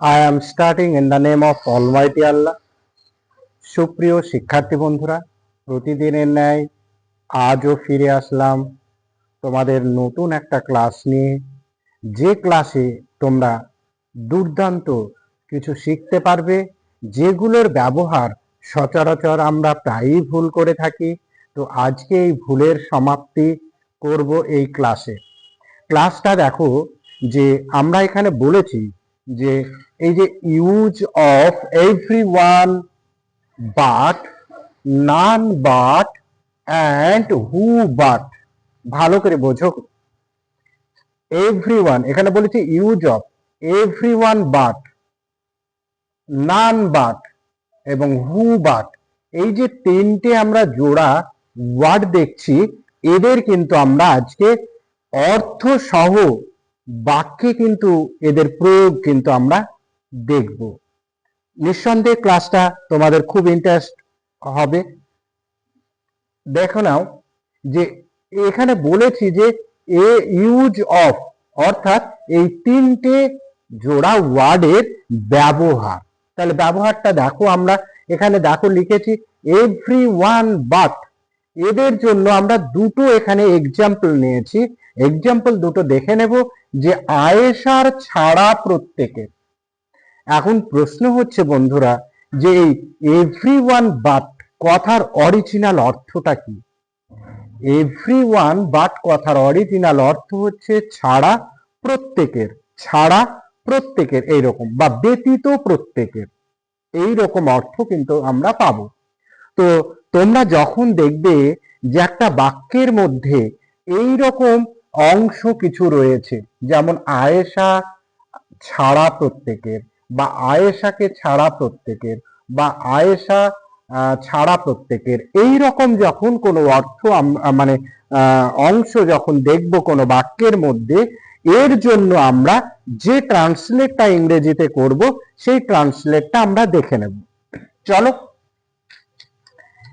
I am starting in the name of Almighty আল্লাহ সুপ্রিয় শিক্ষার্থী বন্ধুরা প্রতিদিনের ন্যায় আজও ফিরে আসলাম তোমাদের নতুন একটা ক্লাস নিয়ে যে ক্লাসে তোমরা দুর্দান্ত কিছু শিখতে পারবে যেগুলোর ব্যবহার সচরাচর আমরা প্রায়ই ভুল করে থাকি তো আজকে এই ভুলের সমাপ্তি করব এই ক্লাসে ক্লাসটা দেখো যে আমরা এখানে বলেছি যে এই যে use of every one but none but and who but ভালো করে বোঝো। এভরি ওয়ান এখানে বলেছি use of every one but none but এবং হু বাট এই যে তিনটে আমরা জোড়া ওয়ার্ড দেখছি, এদের কিন্তু আমরা আজকে অর্থ সহ বাক্যে কিন্তু এদের প্রয়োগ কিন্তু আমরা দেখব। নিঃসন্দেহে ক্লাসটা তোমাদের খুব ইন্টারেস্ট হবে। দেখো নাও যে এখানে বলেছি যে এ ইউজ অফ অর্থাৎ এই তিনটে জোড়া ওয়ার্ডের ব্যবহার। তাহলে ব্যবহারটা দেখো আমরা এখানে দেখো লিখেছি এভরি ওয়ান বাট এদের জন্য আমরা দুটো এখানে এক্সাম্পল নিয়েছি। এক্সাম্পল দুটো দেখে নেব যে আয়েশার ছাড়া প্রত্যেকের। এখন প্রশ্ন হচ্ছে বন্ধুরা যে এই এভরি ওয়ান বাট কথার অরিজিনাল অর্থটা কি? এভরি ওয়ান বাট কথার অরিজিনাল অর্থ হচ্ছে ছাড়া প্রত্যেকের ছাড়া প্রত্যেকের এইরকম বা ব্যতীত প্রত্যেকের। এই রকম অর্থ কিন্তু আমরা পাবো। তো তোমরা যখন দেখবে যে একটা বাক্যের মধ্যে এই রকম অংশ কিছু রয়েছে, যেমন আয়েশা ছাড়া প্রত্যেকের বা আয়েশাকে ছাড়া প্রত্যেকের বা আয়েশা ছাড়া প্রত্যেকের। এই রকম যখন কোনো অর্থ মানে অংশ যখন দেখব কোনো বাক্যের মধ্যে, এর জন্য আমরা যে ট্রান্সলেটটা ইংরেজিতে করব, সেই ট্রান্সলেটটা আমরা দেখে নেব। চলো।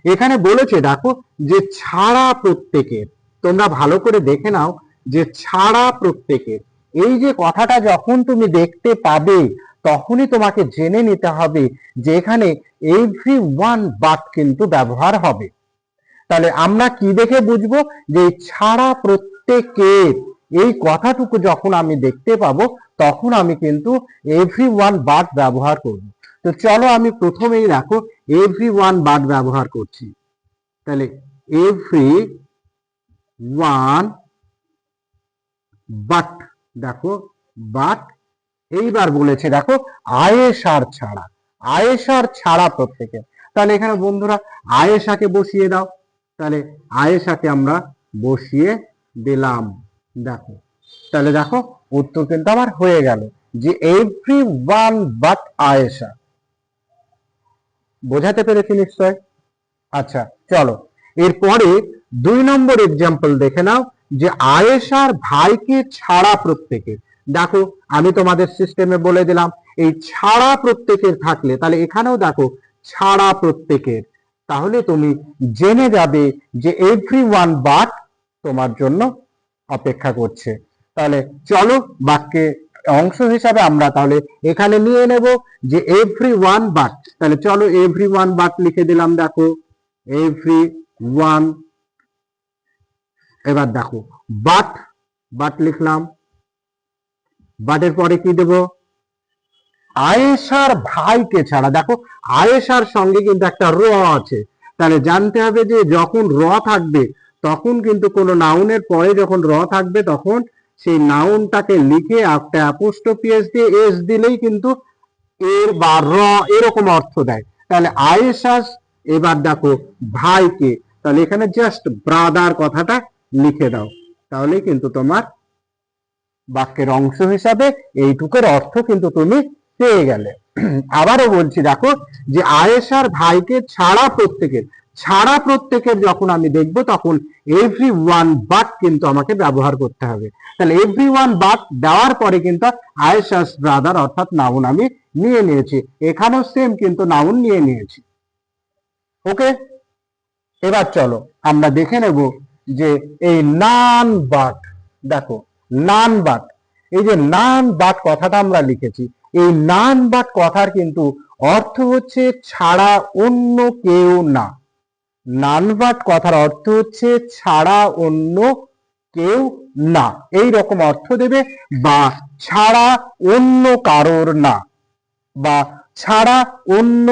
এখানে বলেছে, দেখো, যে ছাড়া প্রত্যেকের, তোমরা ভালো করে দেখে নাও যে ছাড়া প্রত্যেকের এই যে কথাটা যখন তুমি দেখতে পাবে, তখনই তোমাকে জেনে নিতে হবে যে এখানে এভরি ওয়ান বাট কিন্তু ব্যবহার হবে। তাহলে আমরা কি দেখে বুঝব? যে ছাড়া প্রত্যেকের এই কথাটুকু যখন আমি দেখতে পাবো, তখন আমি কিন্তু এভরি ওয়ান বাট ব্যবহার করব। তো চলো আমি প্রথমেই দেখো এভরি ওয়ান বাট ব্যবহার করছি। তাহলে এভরি ওয়ান বাট দেখো বাট এইবার বলেছে, দেখো আয়েশার ছাড়া আয়েশার ছাড়া প্রত্যেকে। তাহলে এখানে বন্ধুরা, আয়েশাকে বসিয়ে দাও। তাহলে আয়েশাকে আমরা বসিয়ে দিলাম, দেখো। তাহলে দেখো, উত্তর কিন্তু আমার হয়ে গেল যে এভরি ওয়ান বাট আয়েশা। বোঝাতে পেরেছি নিশ্চয়? আচ্ছা চলো। এরপরে দুই নম্বর এক্সাম্পল দেখে নাও। যে আয়েশার ভাইকে ছাড়া প্রত্যেকে। দেখো, আমি তোমাদের সিস্টেমে বলে দিলাম, এই ছাড়া প্রত্যেকের থাকলে, তাহলে এখানেও দেখো, ছাড়া প্রত্যেকের। তাহলে তুমি জেনে যাবে যে এভরি ওয়ান বাট তোমার জন্য অপেক্ষা করছে। তাহলে চলো, বাক্যে অংশ হিসাবে আমরা তাহলে এখানে নিয়ে নেব যে এভরি ওয়ান বাট তাহলে চলো এভরি ওয়ান বাট লিখে দিলাম, দেখো। এভরি ওয়ান এবার দেখো বাট বাট লিখলাম। বাটের পরে কি দেব? আয়েশার ভাইকে ছাড়া। দেখো, আয়েশার সঙ্গে কিন্তু একটা র আছে। তাহলে জানতে হবে যে যখন র থাকবে, তখন কিন্তু কোনো নাউনের পরে যখন র থাকবে, তখন সেই নাউনটাকে লিখে একটা অ্যাপোস্ট্রফি এস দিয়ে এস দিলেই কিন্তু এর বা র এরকম অর্থ দেয়। তাহলে আয়েশাস এবার দেখো, ভাইকে। তাহলে এখানে জাস্ট ব্রাদার কথাটা লিখে দাও। তাহলেই কিন্তু তোমার বাক্যের অংশ হিসাবে এইটুকুর অর্থ কিন্তু তুমি পেয়ে গেলে। আবারও বলছি, দেখো, যে আয়েশার ভাইকে ছাড়া প্রত্যেকের ছাড়া প্রত্যেকের যখন আমি দেখব, তখন এভরি ওয়ান বাট কিন্তু আমাকে ব্যবহার করতে হবে। তাহলে এভরি ওয়ান বাট দেওয়ার পরে কিন্তু আয়েশাস ব্রাদার অর্থাৎ নাউন আমি নিয়ে নিয়েছি। এখানেও সেম কিন্তু নাউন নিয়ে নিয়েছি। ওকে এবার চলো, আমরা দেখে নেব যে এই নান বাট, দেখো, নান বাট, এই যে নান বাট কথাটা আমরা লিখেছি, এই নান বাট কথার কিন্তু অর্থ হচ্ছে ছাড়া অন্য কেউ না। নান বাট কথার অর্থ হচ্ছে ছাড়া অন্য কেউ না। এই রকম অর্থ দেবে, বা ছাড়া অন্য কারোর না, বা ছাড়া অন্য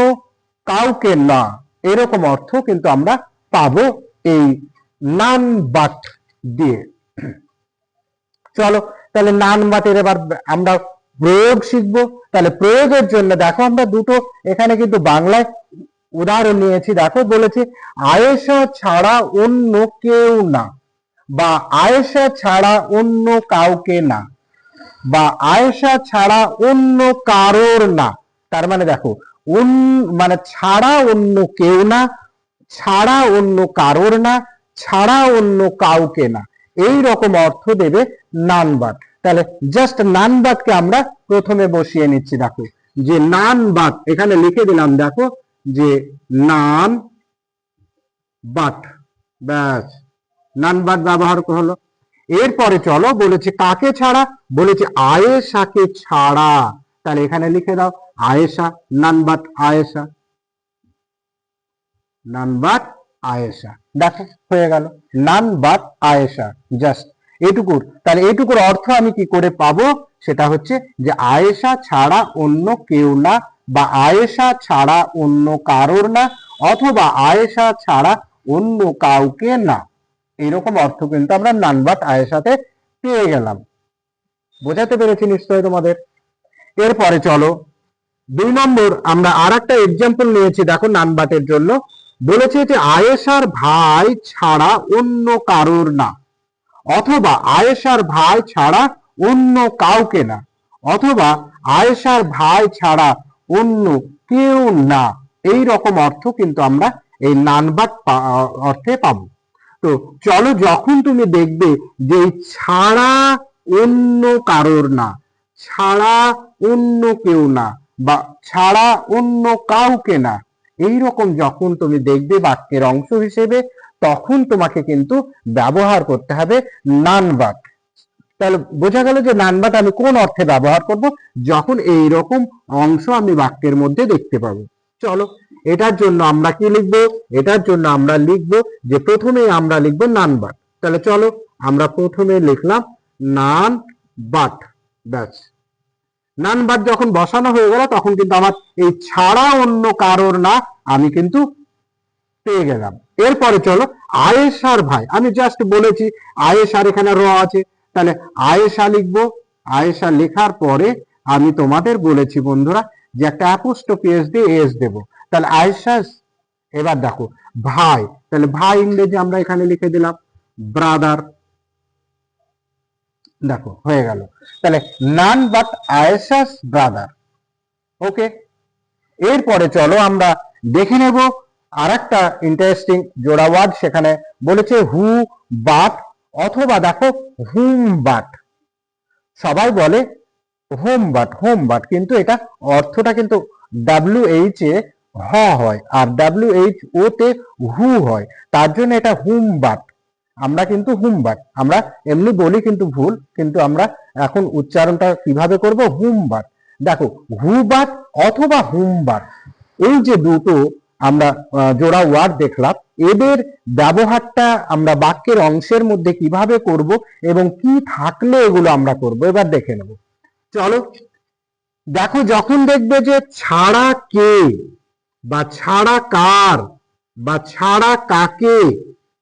কাউকে না। এরকম অর্থ কিন্তু আমরা পাবো এই নান বাট দিয়ে। চলো, তাহলে নান বাটের এবার আমরা প্রয়োগ শিখব। তাহলে প্রয়োগের জন্য দেখো আমরা দুটো, এখানে কিন্তু বাংলায় উদাহরণ নিয়েছি। দেখো, বলেছি, আয়েশা ছাড়া অন্য কেউ না বা আয়েশা ছাড়া অন্য কাউকে না বা আয়েশা ছাড়া অন্য কারোর না। তার মানে দেখো মানে ছাড়া অন্য কেউ না, ছাড়া অন্য কারোর না ছাড়া অন্য কাউকে না। এই রকম অর্থ দেবে নানবাট তাহলে জাস্ট নান নানবাটকে আমরা প্রথমে বসিয়ে নিচ্ছি, দেখো। যে নান নানবাট এখানে লিখে দিলাম, দেখো, যে নান বাট ব্যাস নানবাট ব্যবহার হলো এরপরে চলো, বলেছে কাকে ছাড়া? বলেছে আয়েশাকে ছাড়া। তাহলে এখানে লিখে দাও, আয়েশা নানবাট আয়েশা। নানবাট আয়েশা। দেখো, হয়ে গেল। নান বাদ আয়েশা জাস্ট এটুকুর। তাহলে এটুকুর অর্থ আমি কি করে পাবো? সেটা হচ্ছে যে আয়েশা ছাড়া অন্য কেউ না বা আয়েশা ছাড়া অন্য কারোর না অথবা আয়েশা ছাড়া অন্য কাউকে না। এরকম অর্থ কিন্তু আমরা নানবাট আয়েশাতে পেয়ে গেলাম। বোঝাতে পেরেছি নিশ্চয়ই তোমাদের? এরপরে চলো। দুই নম্বর, আমরা আর একটা এক্সাম্পল নিয়েছি, দেখো নানবাটের জন্য। বলেছে যে আয়েশার ভাই ছাড়া অন্য কারোর না। অথবা আয়েশার ভাই ছাড়া অন্য কাউকে না। অথবা আয়েশার ভাই ছাড়া অন্য কেউ না। এই রকম অর্থ কিন্তু আমরা এই নানবাট পা- অর্থে পাব। তো চলো যখন তুমি দেখবে যে ছাড়া অন্য কারোর না, ছাড়া অন্য কেউ না বা ছাড়া অন্য কাউকে না এই রকম যখন তুমি দেখবে বাক্যের অংশ হিসেবে, তখন তোমাকে কিন্তু ব্যবহার করতে হবে নানবাট তাহলে বোঝা গেল যে নানবাট আমি কোন অর্থে ব্যবহার করব? যখন এই রকম অংশ আমি বাক্যের মধ্যে দেখতে পাবো। চলো, এটার জন্য আমরা কি লিখব? এটার জন্য আমরা লিখব যে প্রথমে আমরা লিখব নানবাট তাহলে চলো, আমরা প্রথমে লিখলাম নান বাট ব্যাস। নান বাট যখন বসানো হয়ে গেল, তখন কিন্তু আমার এই ছাড়া অন্য কারোর না, আমি কিন্তু পেয়ে গেলাম। এরপরে চলো, আয়েশার ভাই। আমি জাস্ট বলেছি, আয়েশার এখানে র আছে। তাহলে আয়েশা লিখব। আয়েশা লেখার পরে আমি তোমাদের বলেছি, বন্ধুরা, যে একটা অ্যাপোস্ট্রফি এস দিয়ে এস দেবো। তাহলে আয়েশা, এবার দেখো, ভাই। তাহলে ভাই ইংরেজি আমরা এখানে লিখে দিলাম, ব্রাদার। দেখো, হয়ে গেল। তাহলে none but Ayesha's brother. Okay? এরপরে চলো আমরা দেখে নেব আর একটা ইন্টারেস্টিং জোড়া ওয়ার্ড সেখানে বলেছে হু বাট অথবা দেখো হুম বাট সবাই বলে হোম বাট হোম বাট কিন্তু এটা অর্থটা কিন্তু ডাব্লিউ এইচ এ হ হয় আর ডাব্লিউ এইচ ও তে হু হয়। তার জন্য এটা হুম বাট আমরা কিন্তু হুম বাট আমরা এমনি বলি কিন্তু ভুল, কিন্তু আমরা এখন উচ্চারণটা কীভাবে করব? হুম বাট দেখো হু বাট অথবা হুম বাট এই যে দুটো আমরা জোড়া ওয়ার্ড দেখলাম, এদের ব্যবহারটা আমরা বাক্যের অংশের মধ্যে কীভাবে করব এবং কি থাকলে এগুলো আমরা করব? এবার দেখে নেব। চলো, দেখো, যখন দেখবে যে ছাড়া কে বা ছাড়া কার বা ছাড়া কাকে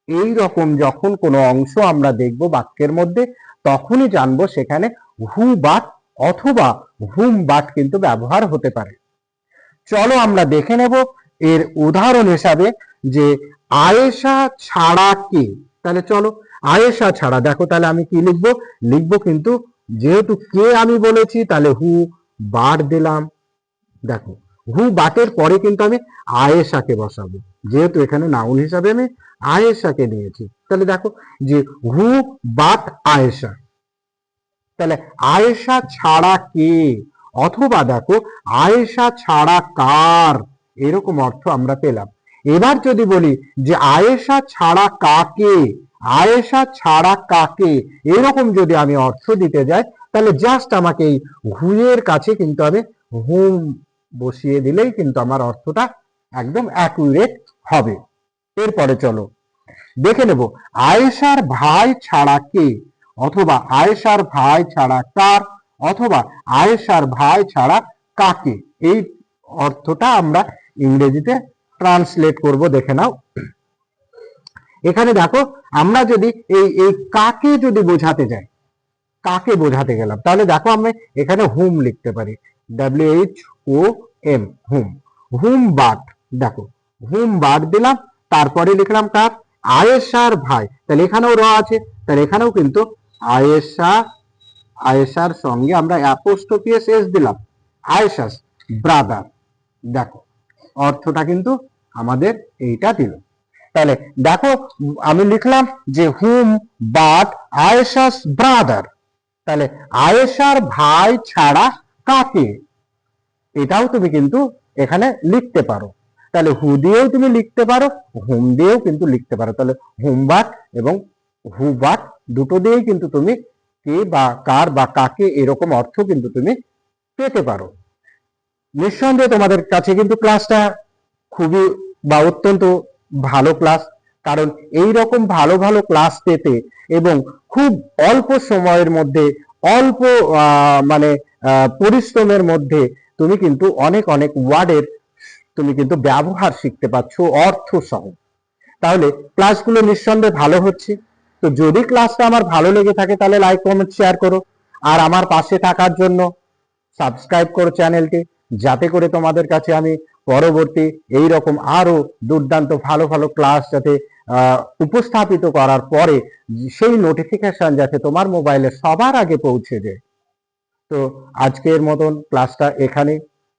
এই রকম যখন কোনো অংশ আমরা দেখব বাক্যের মধ্যে, তখনই জানব সেখানে হু বাট অথবা হুম বাট কিন্তু ব্যবহার হতে পারে। চলো আমরা দেখে নেব এর উদাহরণ হিসাবে যে আয়েশা ছাড়া কে? তাহলে চলো, আয়েশা ছাড়া। দেখো তাহলে আমি কি লিখব? লিখব কিন্তু যেহেতু কে আমি বলেছি, তাহলে হু বাট দিলাম। দেখো হু বাটের পরে কিন্তু আমি আয়েশাকে বসাবো। যেহেতু এখানে নাউন হিসাবে আমি আয়েশাকে নিয়েছি। তাহলে দেখো যে হু বাট আয়েশা। তাহলে আয়েশা ছাড়া কে? অথবা দেখো আয়েশা ছাড়া কার? এরকম অর্থ আমরা পেলাম। এবার যদি বলি যে আয়েশা ছাড়া কাকে? আয়েশা ছাড়া কাকে? এরকম যদি আমি অর্থ দিতে যাই, তাহলে জাস্ট আমাকে এই হুয়ের কাছে কিন্তু আমি হুম বসিয়ে দিলেই কিন্তু আমার অর্থটা একদম অ্যাকুরেট হবে। এরপরে চলো। দেখে নেব, আয়েশার ভাই ছাড়া কে? অথবা আয়েশার ভাই ছাড়া কার? অথবা আয়েশার ভাই ছাড়া কাকে? এই অর্থটা আমরা ইংরেজিতে ট্রান্সলেট করব, দেখে নাও। এখানে দেখো, আমরা যদি এই এই কাকে যদি বোঝাতে যাই, কাকে বোঝাতে গেলাম? তাহলে দেখো আমি এখানে হুম লিখতে পারি। W H O M whom. Whom but দেখো, হুম বাট দিলাম তারপরে লিখলাম কার? আয়েশার ভাই। তাহলে এখানেও র আছে। তাহলে এখানেও কিন্তু আয়েশা, আয়েশার সঙ্গে আমরা অ্যাপোস্টোপিয়াস এস দিলাম। আয়েশাস ব্রাদার দেখো, অর্থটা কিন্তু আমাদের এইটা দিল। তাহলে দেখো, আমি লিখলাম যে হুম বাট আয়েশাস ব্রাদার তাহলে আয়েশার ভাই ছাড়া কাকে? এটাও তুমি কিন্তু এখানে লিখতে পারো। তাহলে হু দিয়েও তুমি লিখতে পারো, হুম দিয়েও কিন্তু লিখতে পারো। তাহলে হুম বাট এবং হু বাট দুটো দিয়েই কিন্তু তুমি কে বা কার বা কাকে এরকম অর্থ কিন্তু তুমি পেতে পারো। নিঃসন্দেহে তোমাদের কাছে কিন্তু ক্লাসটা খুবই বা অত্যন্ত ভালো ক্লাস কারণ এই রকম ভালো ভালো ক্লাস পেতে এবং খুব অল্প সময়ের মধ্যে, অল্প মানে পরিশ্রমের মধ্যে তুমি কিন্তু অনেক অনেক ওয়ার্ডের তুমি কিন্তু ব্যবহার শিখতে পারছ অর্থ সহ। তাহলে ক্লাসগুলো নিঃসন্দেহে ভালো হচ্ছে। তো যদি ক্লাসটা আমার ভালো লেগে থাকে, তাহলে লাইক কমেন্ট শেয়ার করো। আর আমার পাশে থাকার জন্য সাবস্ক্রাইব করো চ্যানেলটি যাতে করে তোমাদের কাছে আমি পরবর্তী এই রকম আরও দুর্দান্ত ভালো ভালো ক্লাস যাতে উপস্থাপিত করার পরে সেই নোটিফিকেশন যাতে তোমার মোবাইলে সবার আগে পৌঁছে যায়। তো আজকের মতন ক্লাসটা এখানে